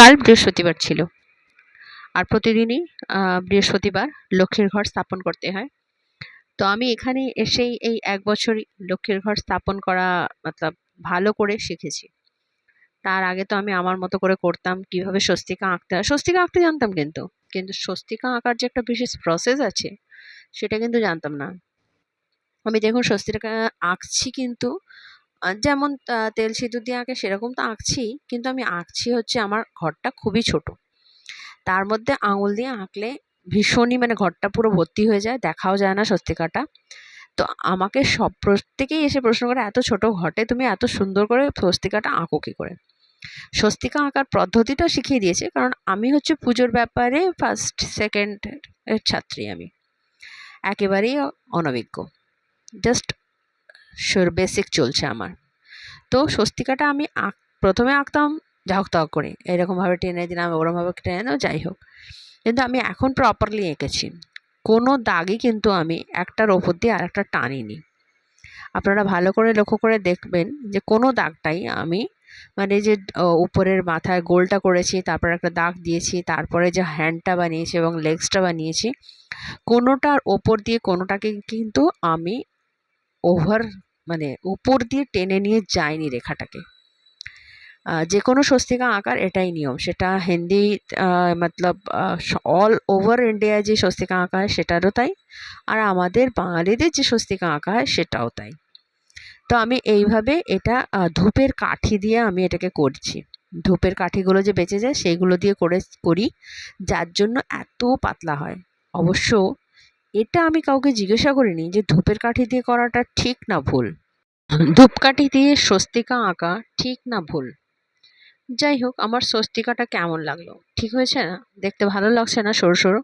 কাল বৃহস্পতিবার ছিল। আর প্রতিদিনই বৃহস্পতিবার লক্ষ্মীর ঘর স্থাপন করতে হয়। তো আমি এখানে এসেই এই এক বছরই লক্ষ্মীর ঘর স্থাপন করা মতলব ভালো করে শিখেছি। তার আগে তো আমি আমার মতো করে করতাম, কীভাবে স্বস্তিকা আঁকতে হয়। স্বস্তিকা আঁকতে জানতাম কিন্তু। কিন্তু স্বস্তিকা আঁকার যে একটা বিশেষ প্রসেস আছে, সেটা কিন্তু জানতাম না। আমি দেখুন স্বস্তিকা আঁকছি কিন্তু যেমন তেল সিঁদুর দিয়ে আঁকে সেরকম তো আঁকছি, কিন্তু আমি আঁকছি হচ্ছে আমার ঘরটা খুবই ছোট। তার মধ্যে আঙুল দিয়ে আঁকলে ভীষণই মানে ঘরটা পুরো ভর্তি হয়ে যায়, দেখাও যায় না স্বস্তিকাটা। তো আমাকে সব প্রত্যেকেই এসে প্রশ্ন করে, এত ছোট ঘটে তুমি এত সুন্দর করে স্বস্তিকাটা আঁকো কী করে? স্বস্তিকা আঁকার পদ্ধতিটা শিখিয়ে দিয়েছে, কারণ আমি হচ্ছে পুজোর ব্যাপারে ফার্স্ট সেকেন্ড ছাত্রী আমি। একেবারেই অনভিজ্ঞ। জাস্ট বেসিক চলছে আমার। তো স্বস্তিকাটা আমি আঁক, প্রথমে আঁকতাম, যা হোক তাক করে। এরকমভাবে টেনে দিলাম, ওরমভাবে টেনে দাও যাই হোক। কিন্তু আমি এখন প্রপারলি এঁকেছি। কোনো দাগই কিন্তু আমি একটার ওপর দিয়ে আর একটা টানিনি। আপনারা ভালো করে লক্ষ্য করে দেখবেন যে কোনো দাগটাই আমি মানে যে উপরের মাথায় গোলটা করেছি, তারপর একটা দাগ দিয়েছি, তারপরে যে হ্যান্ডটা বানিয়েছি এবং লেগসটা বানিয়েছি, কোনোটার ওপর দিয়ে কোনোটাকে কিন্তু আমি ওভার মানে উপর দিয়ে টেনে নিয়ে যায়নি রেখাটাকে। যে কোনো স্বস্তিকা আঁকার এটাই নিয়ম। সেটা হিন্দি মতলব অল ওভার ইন্ডিয়ায় যে স্বস্তিকা আঁকা হয় সেটারও তাই, আর আমাদের বাঙালিদের যে স্বস্তিকা আঁকা হয় সেটাও তাই। তো আমি এইভাবে এটা ধূপের কাঠি দিয়ে আমি এটাকে করছি। ধূপের কাঠিগুলো যে বেঁচে যায় সেইগুলো দিয়ে করে, করি, যার জন্য এত পাতলা হয়। অবশ্য এটা আমি কাউকে জিজ্ঞাসা করিনি যে ধূপের কাঠি দিয়ে করাটা ঠিক না ভুল। ধূপকাঠি দিয়ে স্বস্তিকা আঁকা ঠিক না ভুল। যাই হোক, আমার স্বস্তিকাটা কেমন লাগল? ঠিক হয়েছে না? দেখতে ভালো লাগছে না সরু সরু?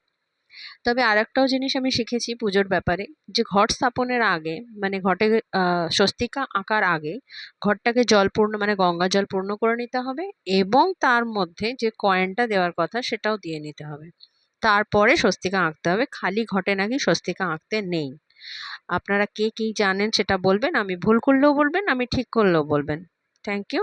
তবে আর একটাও জিনিস আমি শিখেছি পুজোর ব্যাপারে, যে ঘট স্থাপনের আগে মানে ঘটে স্বস্তিকা আঁকার আগে ঘরটাকে জল পূর্ণ মানে গঙ্গা জল পূর্ণ করে নিতে হবে এবং তার মধ্যে যে কয়েনটা দেওয়ার কথা সেটাও দিয়ে নিতে হবে। তারপরে স্বস্তিকা আঁকতে হবে। খালি ঘটে নাকি স্বস্তিকা আঁকতে নেই? আপনারা কে কী জানেন সেটা বলবেন, আমি ভুল করলেও বলবেন, আমি ঠিক করলেও বলবেন। Thank you